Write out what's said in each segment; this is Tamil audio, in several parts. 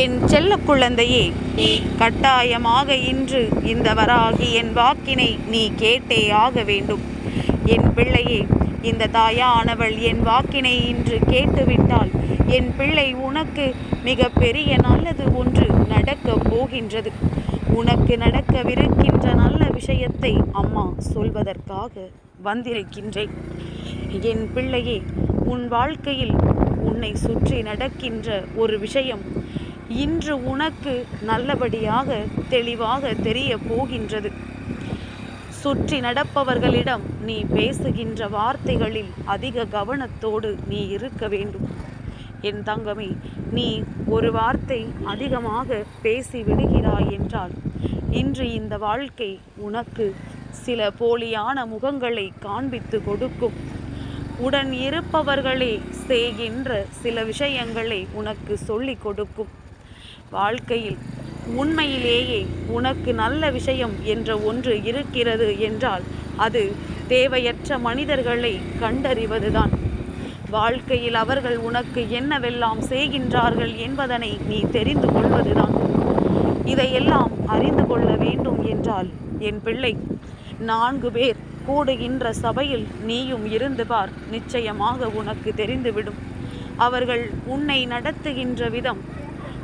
என் செல்ல குழந்தையே கட்டாயமாக இன்று இந்த வராகி என் வாக்கினை நீ கேட்டே ஆக வேண்டும். என் பிள்ளையே இந்த தாயானவள் என் வாக்கினை இன்று கேட்டுவிட்டால் என் பிள்ளை உனக்கு மிக பெரிய நல்லது ஒன்று நடக்கப் போகின்றது. உனக்கு நடக்கவிருக்கின்ற நல்ல விஷயத்தை அம்மா சொல்வதற்காக வந்திருக்கின்றேன். என் பிள்ளையே உன் வாழ்க்கையில் உன்னை சுற்றி நடக்கின்ற ஒரு விஷயம் இன்று உனக்கு நல்லபடியாக தெளிவாக தெரிய போகின்றது. சுற்றி நடப்பவர்களிடம் நீ பேசுகின்ற வார்த்தைகளில் அதிக கவனத்தோடு நீ இருக்க வேண்டும். என் தங்கமே நீ ஒரு வார்த்தை அதிகமாக பேசி விடுகிறாய் என்றால் இன்று இந்த வாழ்க்கை உனக்கு சில போலியான முகங்களை காண்பித்து கொடுக்கும். உடன் இருப்பவர்களே செய்கின்ற சில விஷயங்களை உனக்கு சொல்லிக் கொடுக்கும். வாழ்க்கையில் உண்மையிலேயே உனக்கு நல்ல விஷயம் என்ற ஒன்று இருக்கிறது என்றால் அது தேவையற்ற மனிதர்களை கண்டறிவதுதான். வாழ்க்கையில் அவர்கள் உனக்கு என்னவெல்லாம் செய்கின்றார்கள் என்பதனை நீ தெரிந்து கொள்வதுதான். இதையெல்லாம் அறிந்து கொள்ள வேண்டும் என்றால் என் பிள்ளை நான்கு பேர் கூடுகின்ற சபையில் நீயும் இருந்து பார் நிச்சயமாக உனக்கு தெரிந்துவிடும். அவர்கள் உன்னை நடத்துகின்ற விதம்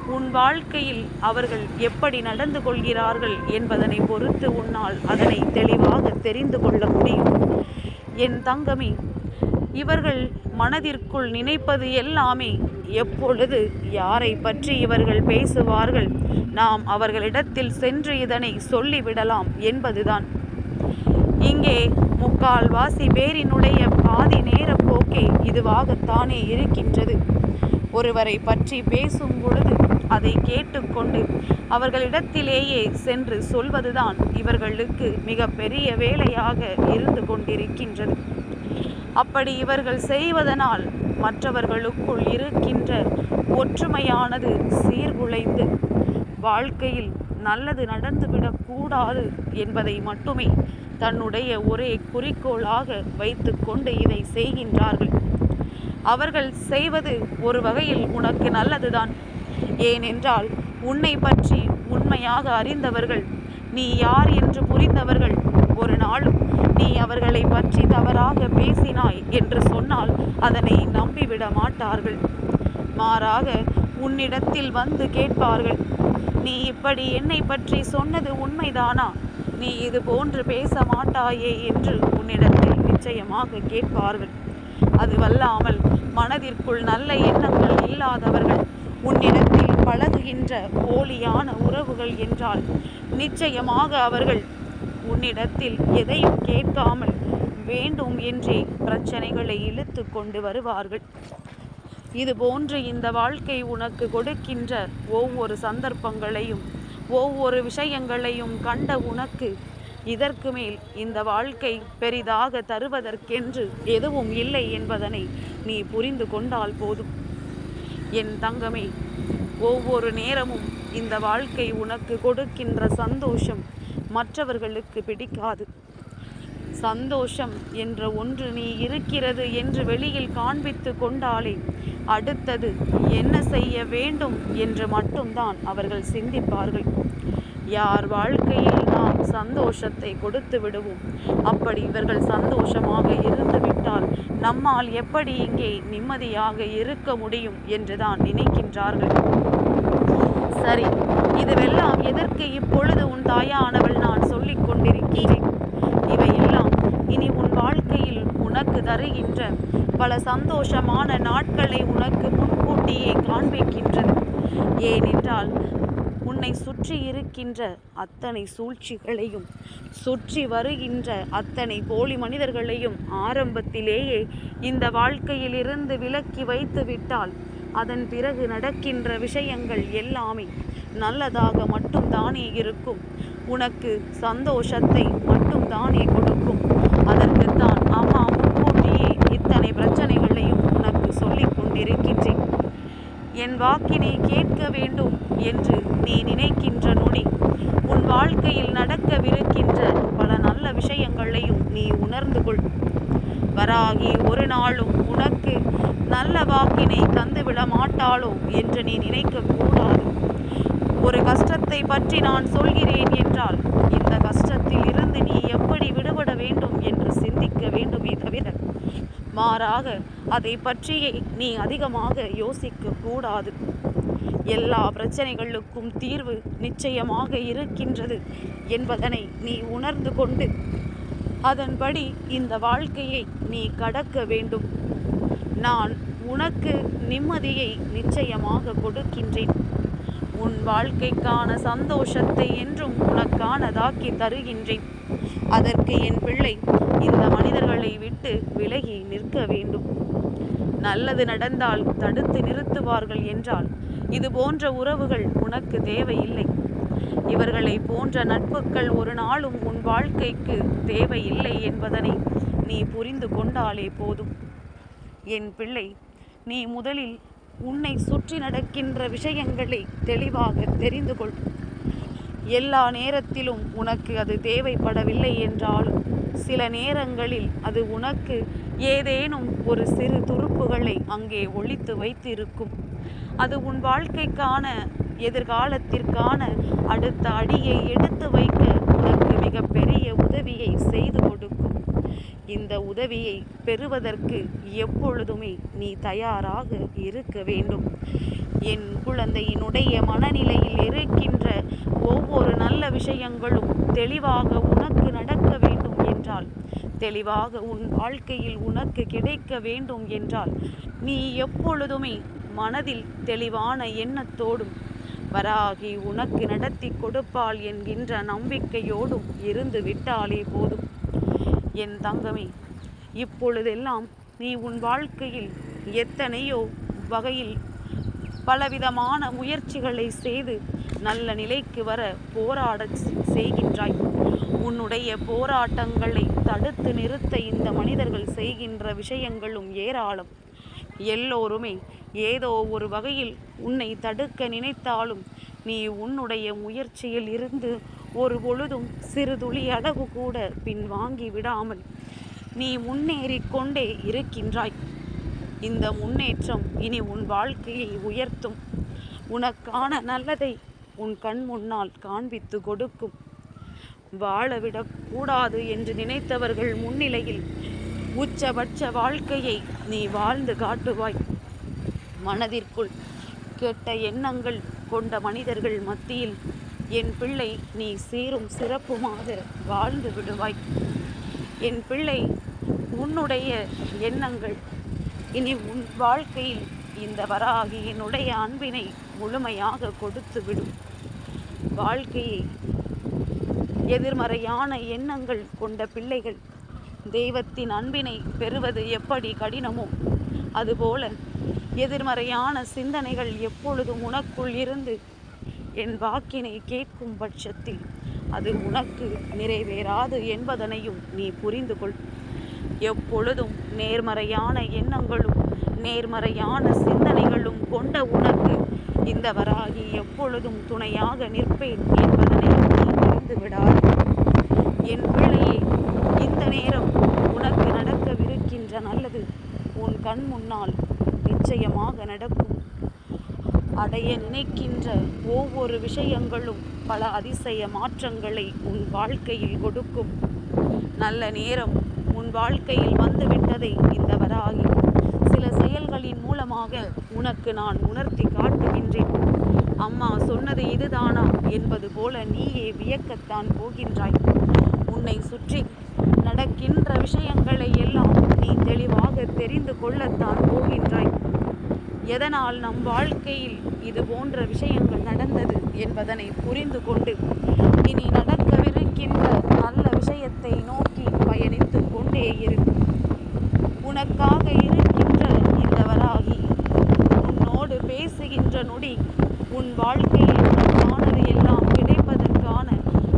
உன் வாழ்க்கையில் அவர்கள் எப்படி நடந்து கொள்கிறார்கள் என்பதனை பொறுத்து உன்னால் அதனை தெளிவாக தெரிந்து கொள்ள முடியும். என் தங்கமே இவர்கள் மனதிற்குள் நினைப்பது எல்லாமே எப்பொழுது யாரை பற்றி இவர்கள் பேசுவார்கள் நாம் அவர்களிடத்தில் சென்று இதனை சொல்லிவிடலாம் என்பதுதான். இங்கே முக்கால்வாசி பேரினுடைய பாதி நேர போக்கே இதுவாகத்தானே இருக்கின்றது. ஒருவரை பற்றி பேசும் பொழுது அதை கேட்டுக்கொண்டு அவர்களிடத்திலேயே சென்று சொல்வதுதான் இவர்களுக்கு மிக பெரிய வேலையாக இருந்து கொண்டிருக்கின்றது. அப்படி இவர்கள் செய்வதனால் மற்றவர்களுக்குள் இருக்கின்ற ஒற்றுமையானது சீர்குலைந்து வாழ்க்கையில் நல்லது நடந்துவிடக்கூடாது என்பதை மட்டுமே தன்னுடைய ஒரே குறிக்கோளாக வைத்துக்கொண்டு இதை செய்கின்றார்கள். அவர்கள் செய்வது ஒரு வகையில் உனக்கு நல்லதுதான். ஏனென்றால் உன்னை பற்றி உண்மையாக அறிந்தவர்கள் நீ யார் என்று புரிந்தவர்கள் ஒரு நாளும் நீ அவர்களை பற்றி தவறாக பேசினாய் என்று சொன்னால் அதனை நம்பிவிட மாட்டார்கள். மாறாக உன்னிடத்தில் வந்து கேட்பார்கள் நீ இப்படி என்னை பற்றி சொன்னது உண்மைதானா? நீ இது போன்று பேச மாட்டாயே என்று உன்னிடத்தில் நிச்சயமாக கேட்பார்கள். அதுவல்லாமல் மனதிற்குள் நல்ல எண்ணங்கள் இல்லாதவர்கள் உன்னிடத்தில் பழகுகின்ற போலியான உறவுகள் என்றால் நிச்சயமாக அவர்கள் உன்னிடத்தில் எதையும் கேட்காமல் வேண்டும் என்றே பிரச்சனைகளை இழுத்து கொண்டு வருவார்கள். இது போன்று இந்த வாழ்க்கை உனக்கு கொடுக்கின்ற ஒவ்வொரு சந்தர்ப்பங்களையும் ஒவ்வொரு விஷயங்களையும் கண்ட உனக்கு இதற்கு மேல் இந்த வாழ்க்கை பெரிதாக தருவதற்கென்று எதுவும் இல்லை என்பதனை நீ புரிந்து கொண்டால் போதும். என் தங்கமே ஒவ்வொரு நேரமும் இந்த வாழ்க்கை உனக்கு கொடுக்கின்ற சந்தோஷம் மற்றவர்களுக்கு பிடிக்காது. சந்தோஷம் என்ற ஒன்று நீ இருக்கிறது என்று வெளியில் காண்பித்து கொண்டாலே அடுத்தது என்ன செய்ய வேண்டும் என்று மட்டும்தான் அவர்கள் சிந்திப்பார்கள். யார் வாழ்க்கையில் நாம் சந்தோஷத்தை கொடுத்து விடுவோம்? அப்படி இவர்கள் சந்தோஷமாக பார்த்தால் நம்மால் எப்படி இங்கே நிம்மதியாக இருக்க முடியும் என்றுதான் நினைக்கின்றார்கள். சரி இதுவெல்லாம் எதற்கு இப்பொழுது உன் தாயானவள் நான் சொல்லிக் கொண்டிருக்கிறேன்? இவையெல்லாம் இனி உன் வாழ்க்கையில் உனக்கு தருகின்ற பல சந்தோஷமான நாட்களை உனக்கு முன்கூட்டியே காண்பிக்கின்றது ஏனென்றால் உன்னை சுற்றி இருக்கின்ற அத்தனை சூழ்ச்சிகளையும் சுற்றி வருகின்ற அத்தனை போலி மனிதர்களையும் ஆரம்பத்திலேயே இந்த வாழ்க்கையிலிருந்து விலக்கி வைத்து விட்டால் அதன் பிறகு நடக்கின்ற விஷயங்கள் எல்லாமே நல்லதாக மட்டும் தானே இருக்கும். உனக்கு சந்தோஷத்தை மட்டும் தானே கொடுக்கும் அதற்குத்தான் அம்மா முன்கூட்டியே இத்தனை பிரச்சனைகளையும் உனக்கு சொல்லிக் கொண்டிருக்கின்றேன் என் வாக்கினை கேட்க வேண்டும் என்று நீ நினைக்கின்ற நொடி. உன் வாழ்க்கையில் நடக்கவிருக்கின்ற பல நல்ல விஷயங்களையும் நீ உணர்ந்து கொள். வராகி ஒரு நாளும் உனக்கு நல்ல வாக்கினை தந்துவிட மாட்டாளோ என்று நீ நினைக்க கூடாது. ஒரு கஷ்டத்தை பற்றி நான் சொல்கிறேன் என்றால் இந்த கஷ்டத்தில் இருந்து நீ எப்படி விடுபட வேண்டும் என்று சிந்திக்க வேண்டுமே தவிர மாறாக அதை பற்றியே நீ அதிகமாக யோசிக்க கூடாது. எல்லா பிரச்சனைகளுக்கும் தீர்வு நிச்சயமாக இருக்கின்றது என்பதனை நீ உணர்ந்து கொண்டு அதன்படி இந்த வாழ்க்கையை நீ கடக்க வேண்டும். நான் உனக்கு நிம்மதியை நிச்சயமாக கொடுக்கின்றேன். உன் வாழ்க்கைக்கான சந்தோஷத்தை என்றும் உனக்கானதாக்கி தருகின்றேன். அதற்கு என் பிள்ளை இந்த மனிதர்களை விட்டு விலகி நிற்க வேண்டும். நல்லது நடந்தால் தடுத்து நிறுத்துவார்கள் என்றால் இது போன்ற உறவுகள் உனக்கு தேவையில்லை. இவர்களை போன்ற நட்புகள் ஒரு நாளும் உன் வாழ்க்கைக்கு தேவையில்லை என்பதனை நீ புரிந்து கொண்டாலே போதும். என் பிள்ளை நீ முதலில் உன்னை சுற்றி நடக்கின்ற விஷயங்களை தெளிவாக தெரிந்து கொள். எல்லா நேரத்திலும் உனக்கு அது தேவைப்படவில்லை என்றாலும் சில நேரங்களில் அது உனக்கு ஏதேனும் ஒரு சிறு துருப்புகளை அங்கே ஒழித்து வைத்திருக்கும். அது உன் வாழ்க்கைக்கான எதிர்காலத்திற்கான அடுத்த அடியை எடுத்து வைக்க உனக்கு மிகப்பெரிய உதவியை செய்து கொடுக்கும். இந்த உதவியை பெறுவதற்கு எப்பொழுதுமே நீ தயாராக இருக்க வேண்டும். என் குழந்தையினுடைய மனநிலையில் இருக்கின்ற ஒவ்வொரு நல்ல விஷயங்களும் தெளிவாக என்றால் தெளிவாக உன் வாழ்க்கையில் உனக்கு கிடைக்க வேண்டும் என்றால் நீ எப்பொழுதுமே மனதில் தெளிவான எண்ணத்தோடும் வராகி உனக்கு நடத்தி கொடுப்பாள் என்கின்ற நம்பிக்கையோடும் இருந்து விட்டாலே போதும். என் தங்கமே இப்பொழுதெல்லாம் நீ உன் வாழ்க்கையில் எத்தனையோ வகையில் பலவிதமான முயற்சிகளை செய்து நல்ல நிலைக்கு வர போராட செய்கின்றாய். உன்னுடைய போராட்டங்களை தடுத்து நிறுத்த இந்த மனிதர்கள் செய்கின்ற விஷயங்களும் ஏராளம். எல்லோருமே ஏதோ ஒரு வகையில் உன்னை தடுக்க நினைத்தாலும் நீ உன்னுடைய முயற்சியில் இருந்து ஒரு பொழுதும் சிறுதுளி அளவு கூட பின்வாங்கி விடாமல் நீ முன்னேறிக் கொண்டே இருக்கின்றாய். இந்த முன்னேற்றம் இனி உன் வாழ்க்கையை உயர்த்தும். உனக்கான நல்லதை உன் கண் முன்னால் காண்பித்து கொடுக்கும். வாழவிடக் கூடாது என்று நினைத்தவர்கள் முன்னிலையில் உச்சபட்ச வாழ்க்கையை நீ வாழ்ந்து காட்டுவாய். மனதிற்குள் கெட்ட எண்ணங்கள் கொண்ட மனிதர்கள் மத்தியில் என் பிள்ளை நீ சீரும் சிறப்புமாக வாழ்ந்து விடுவாய். என் பிள்ளை உன்னுடைய எண்ணங்கள் இனி உன் வாழ்க்கையில் இந்த வராகி என்னுடைய அன்பினை முழுமையாக கொடுத்து விடும் வாழ்க்கையை எதிர்மறையான எண்ணங்கள் கொண்ட பிள்ளைகள் தெய்வத்தின் அன்பினை பெறுவது எப்படி கடினமோ அதுபோல எதிர்மறையான சிந்தனைகள் எப்பொழுதும் உனக்குள் இருந்து என் வாக்கினை கேட்கும் பட்சத்தில் அது உனக்கு நிறைவேறாது என்பதனையும் நீ புரிந்து கொள் எப்பொழுதும் நேர்மறையான எண்ணங்களும் நேர்மறையான சிந்தனைகளும் கொண்ட உனக்கு இந்த வராகி எப்பொழுதும் துணையாக நிற்பேன் என்பதனை நீ புரிந்து விடாது என் பிள்ளையே இந்த நேரம் உனக்கு நடக்கவிருக்கின்ற நல்லது உன் கண் முன்னால் நிச்சயமாக நடக்கும். அடைய நினைக்கின்ற ஒவ்வொரு விஷயங்களும் பல அதிசய மாற்றங்களை உன் வாழ்க்கையில் கொடுக்கும். நல்ல நேரம் உன் வாழ்க்கையில் வந்துவிட்டதை இந்த வராகி சில செயல்களின் மூலமாக உனக்கு நான் உணர்த்தி காட்டுகின்றேன். அம்மா சொன்னது இதுதானா? என்பது போல நீயே வியக்கத்தான் போகின்றாய். உன்னை சுற்றி நடக்கின்ற விஷயங்களை எல்லாம் நீ தெளிவாக தெரிந்து கொள்ளத்தான் போகின்றாய். எதனால் நம் வாழ்க்கையில் இது போன்ற விஷயங்கள் நடந்தது என்பதனை புரிந்து கொண்டு இனி நடக்கவிருக்கின்ற நல்ல விஷயத்தை நோக்கி பயணித்து கொண்டே இரு உனக்காக இருக்கின்ற இந்த வராகி உன்னோடு பேசுகின்ற நொடி உன் வாழ்க்கையில் உனக்கானது எல்லாம் கிடைப்பதற்கான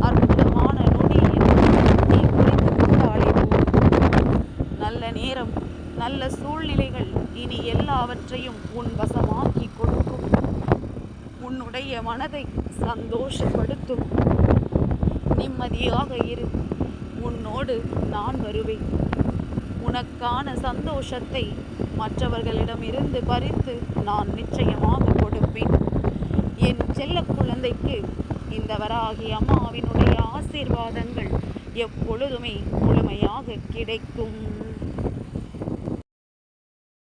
அற்புதமான நொடி என்று நீ புரிந்து கொண்டாலே போதும். நல்ல நேரம் நல்ல சூழ்நிலைகள் இனி எல்லாவற்றையும் உன் வசமாக்கி கொடுக்கும். உன்னுடைய மனதை சந்தோஷப்படுத்தும். நிம்மதியாக இரு. உன்னோடு நான் வருவேன். உனக்கான சந்தோஷத்தை மற்றவர்களிடமிருந்து பறித்து நான் நிச்சயமாக கொடுப்பேன். என் செல்ல குழந்தைக்கு இந்த வராகி அம்மாவினுடைய ஆசீர்வாதங்கள் எப்பொழுதுமே முழுமையாக கிடைக்கும்.